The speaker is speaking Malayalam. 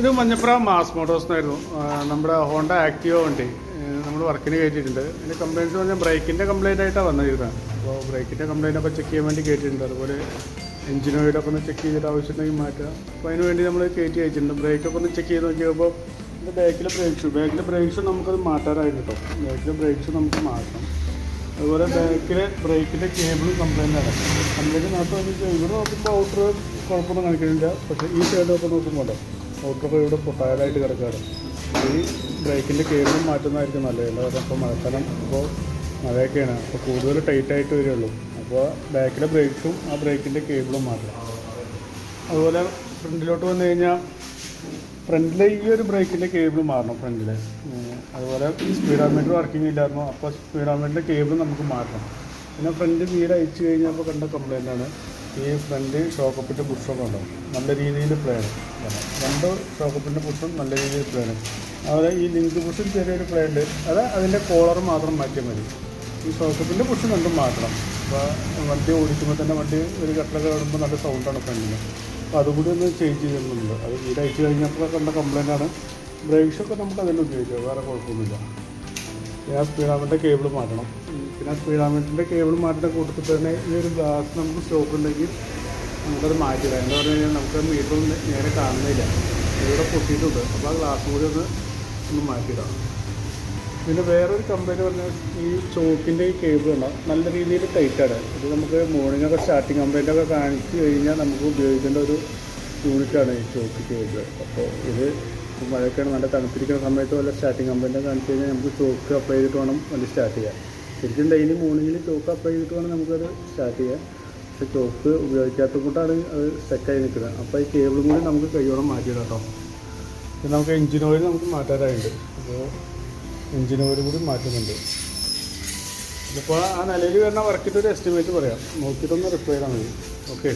ഇത് മഞ്ഞപ്പുറ മാസ് മോട്ടോഴ്സ് എന്നായിരുന്നു. നമ്മുടെ ഹോണ്ട ആക്റ്റീവ വണ്ടി. നമ്മൾ വർക്കിന് കയറ്റിയിട്ടുണ്ട് ഇതിന്റെ കംപ്ലയിന്റ്സ് പറഞ്ഞാൽ ബ്രേക്കിന്റെ കംപ്ലയിന്റ് ആയിട്ടാണ് വന്നിരുന്നത്. അപ്പോൾ ബ്രേക്കിന്റെ കംപ്ലയിന്റ് ഒക്കെ ചെക്ക് ചെയ്യാൻ വേണ്ടി കയറ്റിയിട്ടുണ്ട് അതുപോലെ എഞ്ചിൻ ഒക്കെ ഒന്ന് ചെക്ക് ചെയ്തിട്ട് ആവശ്യമുണ്ടെങ്കിൽ മാറ്റുക അപ്പോൾ അതിന് വേണ്ടി നമ്മൾ കയറ്റി അയച്ചിട്ടുണ്ട് ബ്രേക്കൊക്കെ ഒന്ന് ചെക്ക് ചെയ്ത് നോക്കിയപ്പോൾ എന്റെ ബാക്കിലെ ബ്രേക്ക് ബാക്കിലെ ബ്രേക്ക് നമുക്കത് മാറ്റാനായിട്ട് കേട്ടോ ബാക്കിലെ ബ്രേക്ക് നമുക്ക് മാറ്റണം. അതുപോലെ ബാക്കിലെ ബ്രേക്കിന്റെ കേബിളും കംപ്ലൈന്റ് ആണ്. കംപ്ലൈന്റ് മാത്രം ഇവിടെ നോക്കുമ്പോൾ ഔട്ടർ കുഴപ്പമൊന്നും കാണിക്കുന്നില്ല. പക്ഷേ ഈ സൈഡൊക്കെ നോക്കുമ്പോൾ ഔട്ടറൊക്കെ ഇവിടെ പൊട്ടായതായിട്ട് കിടക്കുകയാണ് ഈ ബ്രേക്കിന്റെ കേബിളും മാറ്റുന്നതായിരിക്കും നല്ലത്. കാരണം ഇപ്പോൾ മഴക്കാലം ഇപ്പോൾ മഴയൊക്കെയാണ്. അപ്പോൾ കൂടുതൽ ടൈറ്റ് ആയിട്ട് വരികയുള്ളൂ അപ്പോൾ ബാക്കിലെ ബ്രേക്കും ആ ബ്രേക്കിന്റെ കേബിളും മാറ്റണം അതുപോലെ ഫ്രണ്ടിലോട്ട് വന്നു കഴിഞ്ഞാൽ ഫ്രണ്ടിലെ ഈ ഒരു ബ്രേക്കിന്റെ കേബിൾ മാറണം ഫ്രണ്ടിലെ. അതുപോലെ സ്പീഡോമീറ്റർ വർക്കിംഗ് ഇല്ലായിരുന്നു. അപ്പോൾ സ്പീഡോമീറ്ററിന്റെ കേബിൾ നമുക്ക് മാറ്റണം. പിന്നെ ഫ്രണ്ട് വീട് അയച്ചു കഴിഞ്ഞപ്പോൾ കണ്ട കംപ്ലയിന്റ് ആണ്. ഈ ഫ്രണ്ട് ഷോക്കപ്പിന്റെ പുഷൊക്കെ ഉണ്ടാവും നല്ല രീതിയിൽ പ്ലേണ് രണ്ട് ഷോക്കപ്പിന്റെ പുഷും നല്ല രീതിയിൽ പ്ലേണ് അതുപോലെ ഈ ലിങ്ക് പുഷും ചെറിയൊരു പ്ലേ ഉണ്ട്. അത് അതിന്റെ കോളർ മാത്രം മാറ്റിയാൽ മതി. ഈ ഷോക്കപ്പിന്റെ പുഷ് രണ്ടും മാറ്റണം. അപ്പോൾ വണ്ടി ഓടിക്കുമ്പോൾ തന്നെ വണ്ടി ഒരു കട്ടിലൊക്കെ ഇടുമ്പോൾ നല്ല സൗണ്ടാണ് ഫ്രണ്ടിന് അപ്പോൾ അതുകൂടി ഒന്ന് ചേഞ്ച് ചെയ്യുന്നുണ്ട്. അത് ഈ അയച്ചു കഴിഞ്ഞപ്പോൾ കണ്ട കംപ്ലൈന്റ് ആണ്. ബ്രേക്ക് ഷോക്ക് നമുക്ക് അതിൽ ഉപയോഗിക്കാം. വേറെ കുഴപ്പമൊന്നുമില്ല. ആ സ്പീഡാമീറ്ററിന്റെ കേബിൾ മാറ്റണം. പിന്നെ ആ കേബിൾ മാറ്റുന്ന കൂട്ടത്തിൽ തന്നെ ഈ ഒരു ഗ്ലാസ് നമുക്ക് സ്റ്റോക്ക് ഉണ്ടെങ്കിൽ നമുക്കത് മാറ്റില്ല എന്താ പറഞ്ഞു കഴിഞ്ഞാൽ നമുക്ക് മീറ്റർ നേരെ കാണുന്നില്ല. ഇവിടെ പൊട്ടിയിട്ടുണ്ട്. അപ്പോൾ ആ ഗ്ലാസ് കൂടി ഒന്ന് ഒന്ന് മാറ്റിയിടാം. പിന്നെ വേറൊരു കംപ്ലൈന്റ് പറഞ്ഞാൽ ഈ ചോക്കിന്റെ ഈ കേബിൾ ഉണ്ടാവും നല്ല രീതിയിൽ ടൈറ്റാണ്. ഇത് നമുക്ക് മോർണിംഗൊക്കെ സ്റ്റാർട്ടിങ് കംപ്ലൈന്റ് ഒക്കെ കാണിച്ചു കഴിഞ്ഞാൽ നമുക്ക് ഉപയോഗിക്കേണ്ട ഒരു യൂണിറ്റാണ് ഈ ചോക്ക് കേബിൾ അപ്പോൾ ഇത് മഴയൊക്കെയാണ് നല്ല തണുത്തിരിക്കുന്ന സമയത്ത് വല്ല സ്റ്റാർട്ടിങ് കംപ്ലൈന്റ് കാണിച്ചു കഴിഞ്ഞാൽ നമുക്ക് ചോക്ക് അപ്ലൈ ചെയ്തിട്ട് വേണം വണ്ടി സ്റ്റാർട്ട് ചെയ്യാം ശരിക്കും ഡെയിലി മോർണിംഗിൽ ചോക്ക് അപ്ലൈ ചെയ്തിട്ട് വേണം നമുക്കത് സ്റ്റാർട്ട് ചെയ്യാം പക്ഷേ ചോക്ക് ഉപയോഗിക്കാത്ത കൂട്ടാണ് അത് സ്റ്റക്കായി നിൽക്കുന്നത്. അപ്പോൾ ഈ കേബിളും കൂടി നമുക്ക് കൈയോളം മാറ്റിയിടാം കേട്ടോ. പിന്നെ നമുക്ക് എഞ്ചിൻ ഓയിൽ നമുക്ക് മാറ്റാറായിട്ടുണ്ട് അപ്പോൾ എഞ്ചിൻ ഓയിൽ കൂടി മാറ്റുന്നുണ്ട്. ഇപ്പോൾ ആ നിലയിൽ വരുന്ന വർക്കിന്റെ ഒരു എസ്റ്റിമേറ്റ് പറയാം. നോക്കിയിട്ടൊന്ന് റിപ്ലൈ ചെയ്താൽ മതി. ഓക്കെ